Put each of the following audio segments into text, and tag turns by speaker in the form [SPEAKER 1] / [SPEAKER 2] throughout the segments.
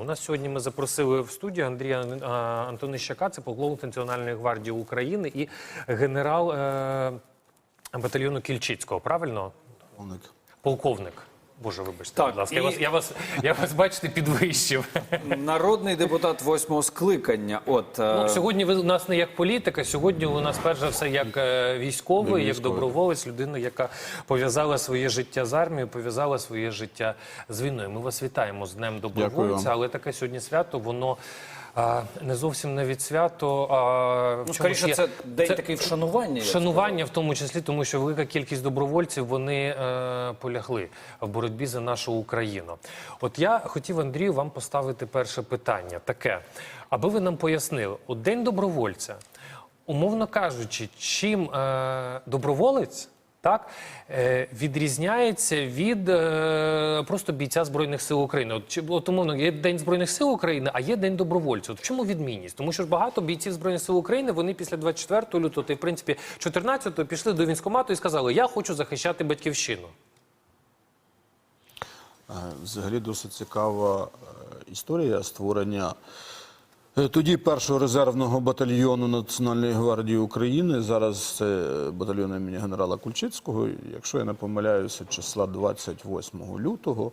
[SPEAKER 1] У нас сьогодні ми запросили в студію Андрія Антонищака, це полковник Національної гвардії України і генерал е, батальйону Кільчицького. Правильно?
[SPEAKER 2] Полковник.
[SPEAKER 1] Полковник. Боже, вибачте,
[SPEAKER 3] Так,
[SPEAKER 1] будь ласка. Я, вас, я, вас, я вас, бачите, підвищив.
[SPEAKER 3] Народний депутат восьмого скликання. От е,
[SPEAKER 1] Ну, сьогодні ви у нас не як політика, сьогодні у нас перш за все як е, військовий, як доброволець, людина, яка пов'язала своє життя з армією, пов'язала своє життя з війною. Ми вас вітаємо з Днем добровольця, але таке сьогодні свято, воно. А, не зовсім навіть свято, а
[SPEAKER 3] ну, скоріше, це день такий вшанування.
[SPEAKER 1] Вшанування в тому числі, тому що велика кількість добровольців вони е, полягли в боротьбі за нашу Україну. От я хотів Андрію вам поставити перше питання, таке, аби ви нам пояснили, от день добровольця, умовно кажучи, чим е, доброволець. Так е, відрізняється від е, просто бійця збройних сил України. От чи умовно є день збройних сил України, а є день добровольців. От в чому відмінність? Тому що ж багато бійців збройних сил України вони після 24 лютого, в принципі 14-го пішли до військкомату і сказали: Я хочу захищати батьківщину.
[SPEAKER 2] Е, Взагалі досить цікава історія створення тоді першого резервного батальйону Національної гвардії України. Зараз це батальйон імені генерала Кульчицького. Якщо я не помиляюся, числа 28 лютого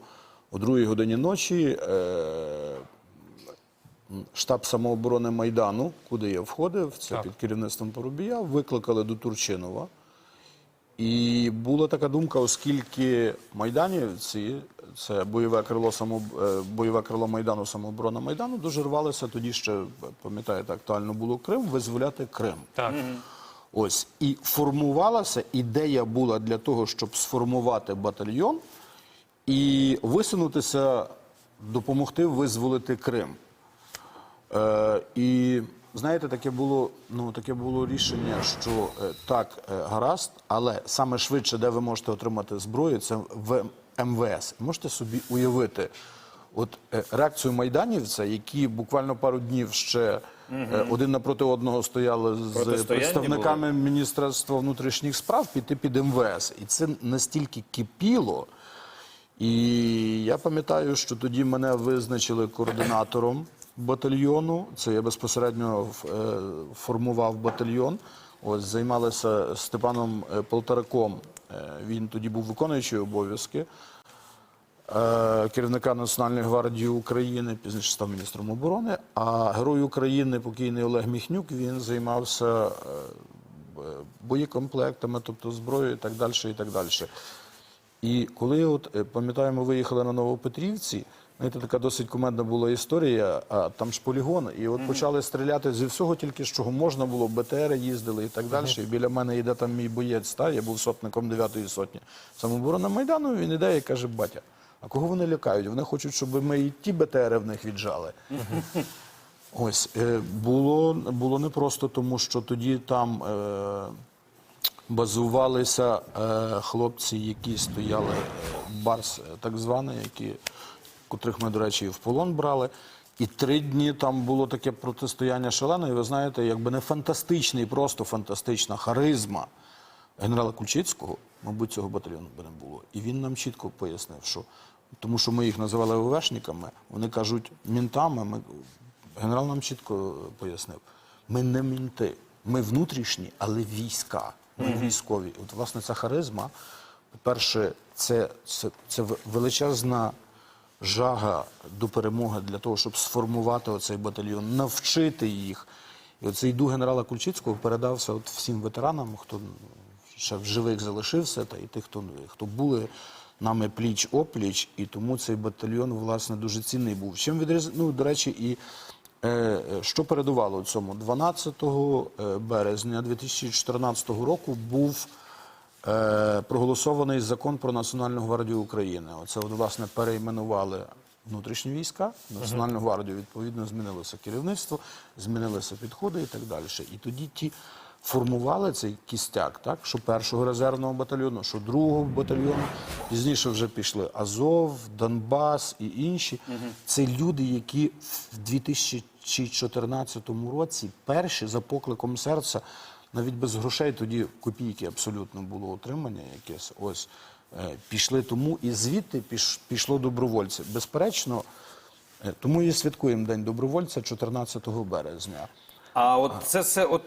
[SPEAKER 2] о 2 годині ночі е, штаб самооборони Майдану, куди я входив, це під керівництвом Порубія, викликали до Турчинова. І була така думка, оскільки майданівці, це бойове крило само, е, бойове крило Майдану, самооборона Майдану, дуже рвалися тоді ще, пам'ятаєте, актуально було Крим, визволяти Крим.
[SPEAKER 1] Так
[SPEAKER 2] Ось і формувалася ідея була для того, щоб сформувати батальйон і висунутися, допомогти визволити Крим. Е, і знаєте, таке було, ну, таке було рішення, що е, так, е, гаразд, але саме швидше, де ви можете отримати зброю, це в МВС. Можете собі уявити, от е, реакцію майданівця, які буквально пару днів ще е, один напроти одного стояли з
[SPEAKER 3] Протистояння
[SPEAKER 2] представниками Міністерства внутрішніх справ, піти під МВС. І це настільки кипіло. І я пам'ятаю, що тоді мене визначили координатором батальйону. Це я безпосередньо е, формував батальйон. Ось займалися Степаном е, Полтараком. Е, Він тоді був виконуючий обов'язки керівника Національної гвардії України, пізніше став міністром оборони. А герой України, покійний Олег Міхнюк, він займався боєкомплектами, тобто зброєю і так далі. І так далі. І коли, от пам'ятаю, ми виїхали на Новопетрівці, знаєте, така досить кумедна була історія, а там ж полігон, і от почали стріляти зі всього, тільки з чого можна було, БТР їздили і так далі. І біля мене йде там мій боєць, та, я був сотником 9-ї сотні самооборони Майдану, він іде і каже, батя, а кого вони лякають? Вони хочуть, щоб ми і ті БТРи в них віджали. Ось е, було, було непросто, тому що тоді там е, базувалися е, хлопці, які стояли барс, так званий, які, котрих ми, до речі, і в полон брали. І три дні там було таке протистояння шалене, і ви знаєте, якби не фантастичний, просто фантастична харизма генерала Кульчицького, мабуть, цього батальйону би не було. І він нам чітко пояснив, що тому що ми їх називали ОВшниками, вони кажуть мінтами. Ми... Генерал нам чітко пояснив: ми не мінти, ми внутрішні, але війська. Ми військові. От, власне, ця харизма, по-перше, це, це, це величезна жага до перемоги для того, щоб сформувати оцей батальйон, навчити їх. І оцей дух генерала Кульчицького передався от всім ветеранам, хто ще в живих залишився, та і тих, хто, хто були нами пліч-опліч, і тому цей батальйон, власне, дуже цінний був. Чим відріз... ну, до речі, і е, що передувало цьому? 12 е, березня 2014 року був проголосований закон про Національну гвардію України. Оце, от, власне, перейменували внутрішні війська, Національну гвардію, відповідно, змінилося керівництво, змінилися підходи і так далі. І тоді ті формували цей кістяк, так, що першого резервного батальйону, що другого батальйону, пізніше вже пішли Азов, Донбас і інші. Це люди, які в 2014 році перші за покликом серця навіть без грошей тоді копійки абсолютно було отримання якесь. Ось е, пішли тому, і звідти піш, пішло добровольці. Безперечно, Е, Тому і святкуємо День добровольця 14 березня.
[SPEAKER 3] А от це все, от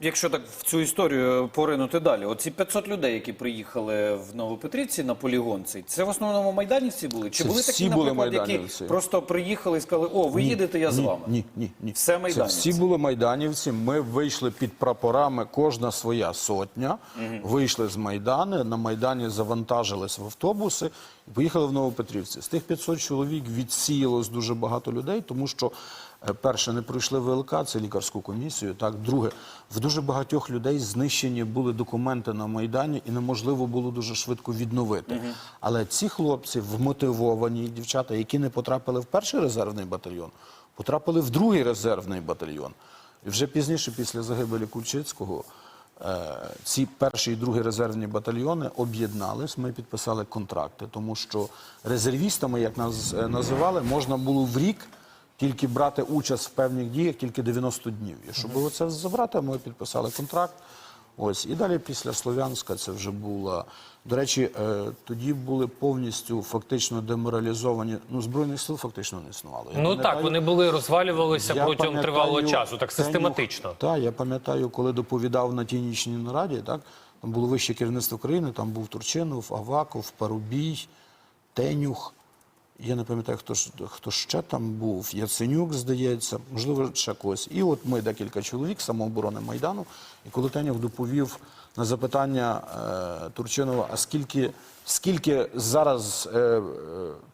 [SPEAKER 3] якщо так в цю історію поринути далі, оці 500 людей, які приїхали в Новопетрівці на полігон, цей, це в основному майданівці були? Чи
[SPEAKER 2] Це
[SPEAKER 3] були
[SPEAKER 2] всі
[SPEAKER 3] такі,
[SPEAKER 2] були
[SPEAKER 3] наприклад, які
[SPEAKER 2] майданівці.
[SPEAKER 3] просто приїхали і сказали, о, ви їдете, я з
[SPEAKER 2] ні,
[SPEAKER 3] вами?
[SPEAKER 2] Ні, ні, ні.
[SPEAKER 3] Все
[SPEAKER 2] Це
[SPEAKER 3] майданівці.
[SPEAKER 2] всі були майданівці. Ми вийшли під прапорами, кожна своя сотня. Вийшли з Майдану, на Майдані завантажились в автобуси і поїхали в Новопетрівці. З тих 500 чоловік відсіялось дуже багато людей, тому що перше не пройшли ВЛК, це лікарську комісію. Так, друге, в дуже багатьох людей знищені були документи на Майдані, і неможливо було дуже швидко відновити. Але ці хлопці вмотивовані дівчата, які не потрапили в перший резервний батальйон, потрапили в другий резервний батальйон. І вже пізніше, після загибелі Кульчицького, е, ці перший і другий резервні батальйони об'єднались. Ми підписали контракти, тому що резервістами, як нас е, називали, можна було в рік тільки брати участь в певних діях тільки 90 днів. І щоб оце забрати, ми підписали контракт. Ось і далі після Слов'янська це вже була. До речі, е, тоді були повністю фактично деморалізовані. Ну збройних сил фактично не існувало. Я
[SPEAKER 1] Ну так, вони були розвалювалися
[SPEAKER 2] я
[SPEAKER 1] протягом тривалого часу, так систематично.
[SPEAKER 2] Так, я пам'ятаю, коли доповідав на тій нічній нараді, так там було вище керівництво країни, там був Турчинов, Аваков, Парубій, Тенюх. Я не пам'ятаю, хто хто ще там був. Яценюк, здається, можливо, ще когось. І от ми декілька чоловік самооборони Майдану. І коли Тенюх доповів на запитання е, Турчинова, а скільки, скільки зараз е, е,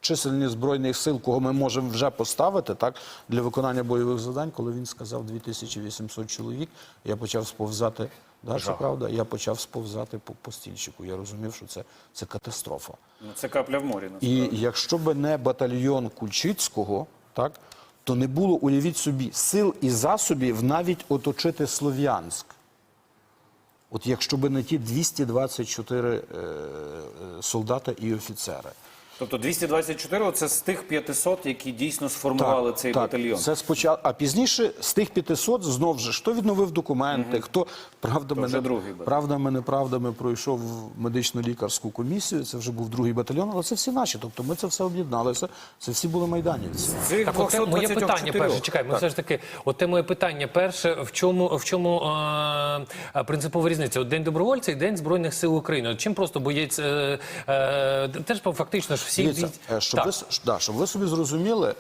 [SPEAKER 2] чисельність збройних сил, кого ми можемо вже поставити так, для виконання бойових завдань, коли він сказав 2800 чоловік, я почав сповзати. Да, це правда, я почав сповзати по, по стільчику. Я розумів, що це, це катастрофа.
[SPEAKER 3] Ну, Це капля в морі. насправді.
[SPEAKER 2] І якщо би не батальйон Кульчицького, так, то не було, уявіть собі, сил і засобів навіть оточити Слов'янськ. От якщо би не ті 224 е, е, солдата і офіцери.
[SPEAKER 3] Тобто 224 – це з тих 500, які дійсно сформували цей батальйон.
[SPEAKER 2] Це спочатку, а пізніше з тих 500 знов же хто відновив документи, хто правдами, не,
[SPEAKER 3] другий
[SPEAKER 2] правдами, неправдами пройшов медично-лікарську комісію. Це вже був другий батальйон, але це всі наші. Тобто ми це все об'єдналися. Це всі були майданівці.
[SPEAKER 1] Так, от те- моє питання перше. Чекай, ми все ж таки, от те моє питання перше, в чому в чому е, принципова різниця? От День добровольця і День Збройних сил України. От чим просто боєць е, е, теж фактично ж всі
[SPEAKER 2] Дивіться,
[SPEAKER 1] бій-
[SPEAKER 2] е, щоб,
[SPEAKER 1] Так.
[SPEAKER 2] ви, да, щоб ви собі зрозуміли,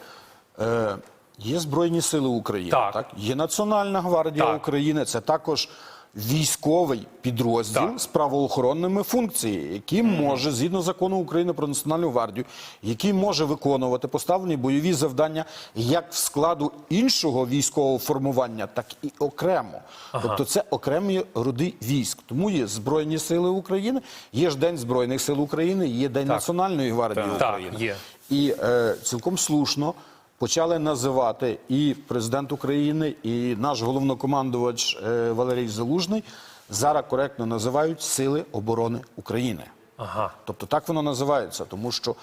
[SPEAKER 2] е, є Збройні Сили України,
[SPEAKER 1] Так.
[SPEAKER 2] є Національна гвардія
[SPEAKER 1] Так.
[SPEAKER 2] України, це також військовий підрозділ
[SPEAKER 1] Так.
[SPEAKER 2] з правоохоронними функціями, який може, згідно закону України про Національну гвардію, який може виконувати поставлені бойові завдання як в складу іншого військового формування, так і окремо. Тобто це окремі роди військ. Тому є Збройні Сили України, є ж День Збройних сил України, є День Національної гвардії
[SPEAKER 1] Так,
[SPEAKER 2] України.
[SPEAKER 1] є.
[SPEAKER 2] І е, цілком слушно почали називати і президент України, і наш головнокомандувач е, Валерій Залужний зараз коректно називають Сили оборони України.
[SPEAKER 1] Ага.
[SPEAKER 2] Тобто так воно називається, тому що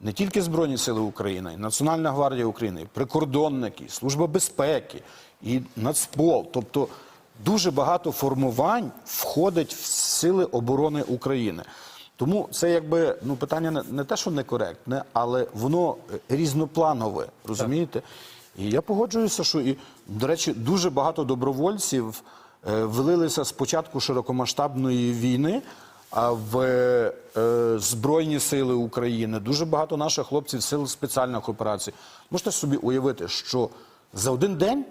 [SPEAKER 2] не тільки Збройні Сили України, і Національна гвардія України, і прикордонники, і Служба безпеки, і Нацпол. Тобто дуже багато формувань входить в Сили оборони України. Тому це якби ну питання не, не те, що некоректне, але воно е, різнопланове, розумієте? І я погоджуюся, що і, до речі, дуже багато добровольців е, влилися з початку широкомасштабної війни. А в е, Збройні сили України дуже багато наших хлопців сил спеціальних операцій. Можете собі уявити, що за один день,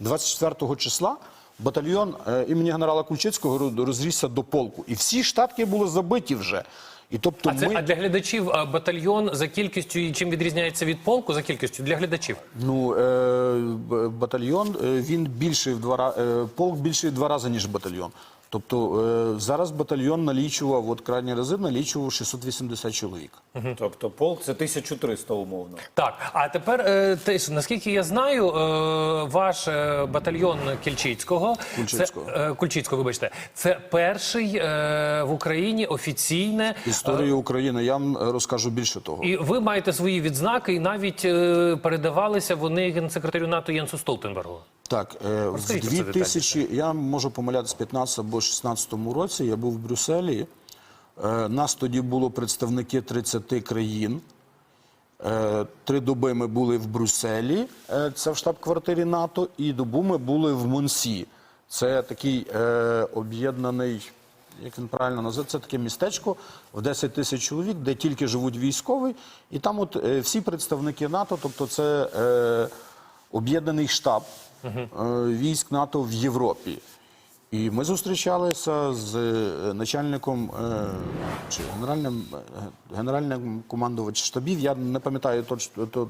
[SPEAKER 2] 24 числа, батальйон е, імені генерала Кульчицького розрісся до полку. І всі штатки були забиті вже. І тобто
[SPEAKER 1] А це
[SPEAKER 2] ми...
[SPEAKER 1] а для глядачів батальйон за кількістю і чим відрізняється від полку за кількістю для глядачів?
[SPEAKER 2] Ну, е, батальйон, е, він більший в два е, полк більший в два рази, ніж батальйон. Тобто е, зараз батальйон налічував, от крайні рази налічував 680 чоловік.
[SPEAKER 3] Тобто полк – це 1300 умовно.
[SPEAKER 1] Так, а тепер е, те, наскільки я знаю, е, ваш е, батальйон Кільчицького,
[SPEAKER 2] Кульчицького.
[SPEAKER 1] Це, е, Кульчицького, вибачте, це перший е, в Україні офіційне.
[SPEAKER 2] Історію України я вам розкажу більше того.
[SPEAKER 1] І ви маєте свої відзнаки, і навіть е, передавалися вони генсекретарю НАТО Єнсу Столтенбергу.
[SPEAKER 2] Так, е, в
[SPEAKER 1] Розкажіть про це
[SPEAKER 2] 2000, я можу помилятися, 15 або 16 році я був в Брюсселі. Е, Нас тоді було представники 30 країн. Е, Три доби ми були в Брюсселі, е, це в штаб-квартирі НАТО, і добу ми були в Монсі. Це такий е, об'єднаний, як він правильно називається, це таке містечко в 10 тисяч чоловік, де тільки живуть військові, і там от е, всі представники НАТО, тобто це е, об'єднаний штаб військ НАТО в Європі. І ми зустрічалися з е, начальником е, чи генеральним, е, генеральним командувачем штабів. Я не пам'ятаю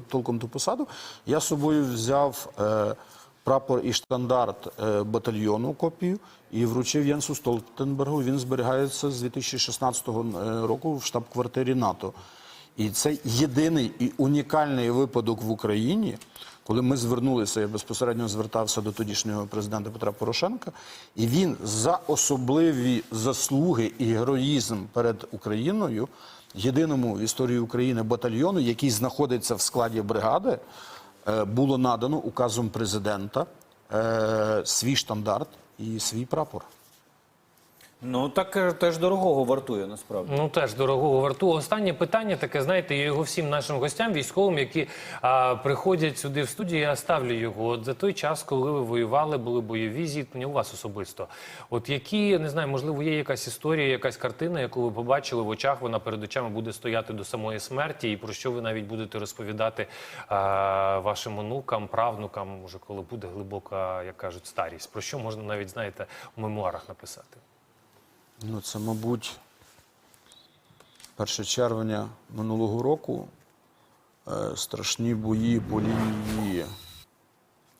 [SPEAKER 2] толком ту посаду. Я з собою взяв е, прапор і штандарт е, батальйону копію і вручив Єнсу Столтенбергу. Він зберігається з 2016 року в штаб-квартирі НАТО. І це єдиний і унікальний випадок в Україні, коли ми звернулися, я безпосередньо звертався до тодішнього президента Петра Порошенка, і він за особливі заслуги і героїзм перед Україною, єдиному в історії України батальйону, який знаходиться в складі бригади, е, було надано указом президента е, свій штандарт і свій прапор.
[SPEAKER 3] Ну так е, теж дорогого вартує насправді.
[SPEAKER 1] Ну теж дорогого варту. Останнє питання таке, знаєте, я його всім нашим гостям, військовим, які а, приходять сюди в студію, я ставлю його. От за той час, коли ви воювали, були бойові зіткнення у вас особисто. От які не знаю, можливо, є якась історія, якась картина, яку ви побачили в очах, вона перед очами буде стояти до самої смерті, і про що ви навіть будете розповідати а, вашим онукам, правнукам, може, коли буде глибока, як кажуть, старість. Про що можна навіть знаєте у мемуарах написати?
[SPEAKER 2] Ну, це, мабуть, 1 червня минулого року е, страшні бої по лінії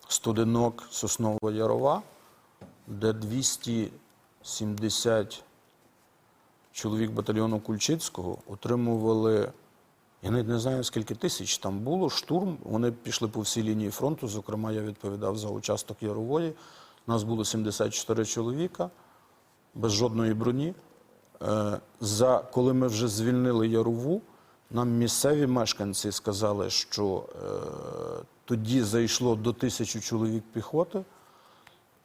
[SPEAKER 2] Студенок Соснова Ярова, де 270 чоловік батальйону Кульчицького отримували, я навіть не знаю, скільки тисяч там було, штурм. Вони пішли по всій лінії фронту. Зокрема, я відповідав за участок Ярової. Нас було 74 чоловіка без жодної броні. Е, За коли ми вже звільнили Ярову, нам місцеві мешканці сказали, що е, тоді зайшло до тисячі чоловік піхоти,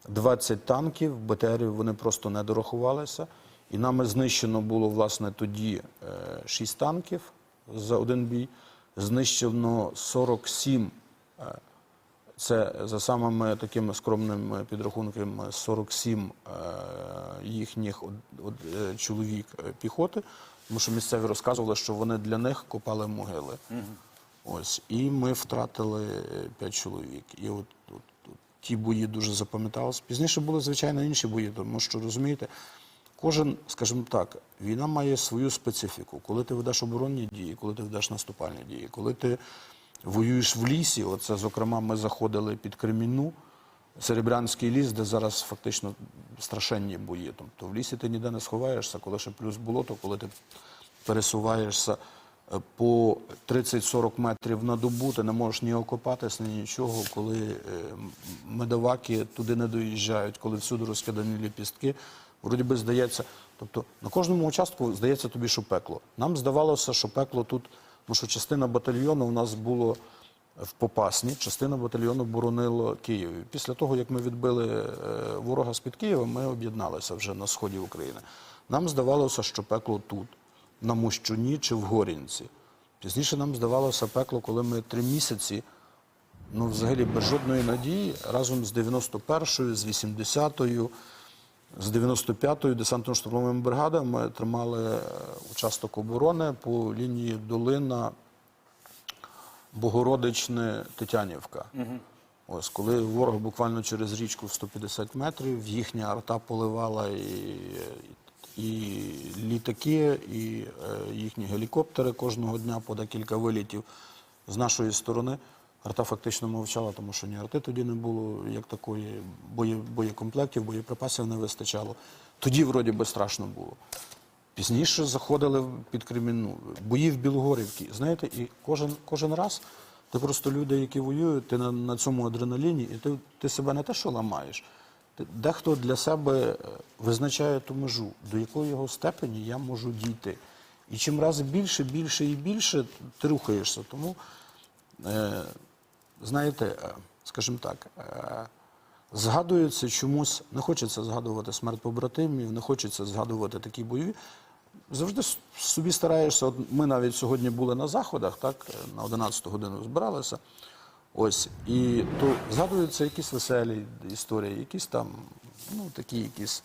[SPEAKER 2] 20 танків, БТРів вони просто не дорахувалися. І нами знищено було власне тоді 6 танків за один бій. Знищено 47 це за самими такими скромними підрахунками 47 е, їхніх е, чоловік е, піхоти, тому що місцеві розказували, що вони для них копали могили. Ось і ми втратили 5 чоловік. І от, от, от ті бої дуже запам'яталися. Пізніше були звичайно інші бої, тому що розумієте. Кожен, скажімо так, війна має свою специфіку. Коли ти ведеш оборонні дії, коли ти ведеш наступальні дії, коли ти воюєш в лісі, оце, зокрема, ми заходили під Кремінну, Серебрянський ліс, де зараз фактично страшенні бої. Тобто в лісі ти ніде не сховаєшся, коли ще плюс болото, коли ти пересуваєшся е, по 30-40 метрів на добу, ти не можеш ні окопатися, ні нічого, коли е, медоваки туди не доїжджають, коли всюди розкидані ліпістки. Вроді би здається, тобто на кожному участку здається тобі, що пекло. Нам здавалося, що пекло тут, тому що частина батальйону у нас було в Попасні, частина батальйону боронила Київ. Після того, як ми відбили е, ворога з-під Києва, ми об'єдналися вже на сході України. Нам здавалося, що пекло тут, на Мощуні чи в Горінці. Пізніше нам здавалося пекло, коли ми три місяці, ну взагалі без жодної надії, разом з 91-ю, з 80-ю, з 95-ю десантно-штурмовими бригадами тримали е, участок оборони по лінії Долина, Богородичне, Тетянівка. Ось коли ворог буквально через річку в 150 метрів, їхня арта поливала і, і літаки, і е, їхні гелікоптери кожного дня по декілька вилітів з нашої сторони. Арта фактично мовчала, тому що ні арти тоді не було, як такої бої, боєкомплектів, боєприпасів не вистачало. Тоді, вроді би, страшно було. Пізніше заходили під Кремінну. Бої в Білогорівці. Знаєте, і кожен, кожен раз ти просто люди, які воюють, ти на, на цьому адреналіні, і ти, ти себе не те, що ламаєш. Ти, дехто для себе е, визначає ту межу, до якої його степені я можу дійти. І чим раз більше, більше і більше ти рухаєшся. Тому, е, знаєте, е, скажімо так, е, згадується чомусь, не хочеться згадувати смерть побратимів, не хочеться згадувати такі бойові. завжди собі стараєшся. От ми навіть сьогодні були на заходах, так на 11 годину збиралися. Ось і то згадуються якісь веселі історії, якісь там, ну такі якісь.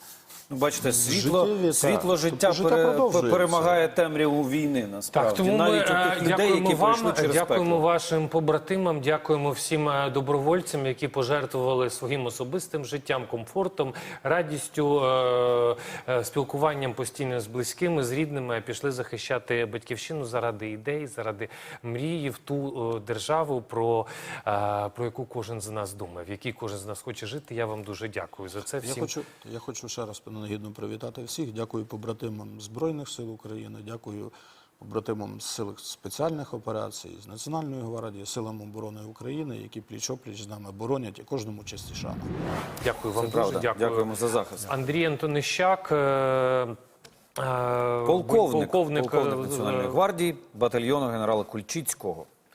[SPEAKER 3] Ну, бачите, світло,
[SPEAKER 2] Життєві, так.
[SPEAKER 3] світло життя,
[SPEAKER 2] Тобто життя
[SPEAKER 3] пере-
[SPEAKER 2] продовжується.
[SPEAKER 3] перемагає темряву війни, насправді.
[SPEAKER 1] Так, тому ми
[SPEAKER 3] у
[SPEAKER 1] е,
[SPEAKER 3] тих людей,
[SPEAKER 1] дякуємо
[SPEAKER 3] які
[SPEAKER 1] вам,
[SPEAKER 3] пройшли через
[SPEAKER 1] дякуємо
[SPEAKER 3] пекло.
[SPEAKER 1] вашим побратимам, дякуємо всім е, добровольцям, які пожертвували своїм особистим життям, комфортом, радістю, е, е, спілкуванням постійно з близькими, з рідними, пішли захищати батьківщину заради ідей, заради мрії в ту е, державу, про, е, про яку кожен з нас думає, в якій кожен з нас хоче жити. Я вам дуже дякую за це.
[SPEAKER 2] Я хочу, я хочу ще раз принагідно привітати всіх. Дякую побратимам Збройних сил України, дякую побратимам з сил спеціальних операцій, з Національної гвардії, силам оборони України, які пліч-опліч з нами боронять і кожному честь і шана.
[SPEAKER 1] дякую вам
[SPEAKER 3] Це
[SPEAKER 1] дуже. Дякую.
[SPEAKER 3] Дякуємо за захист.
[SPEAKER 1] Андрій Антонищак. е, е,
[SPEAKER 3] Полковник,
[SPEAKER 1] полковник,
[SPEAKER 3] полковник
[SPEAKER 1] е,
[SPEAKER 3] Національної гвардії, батальйону генерала Кульчицького.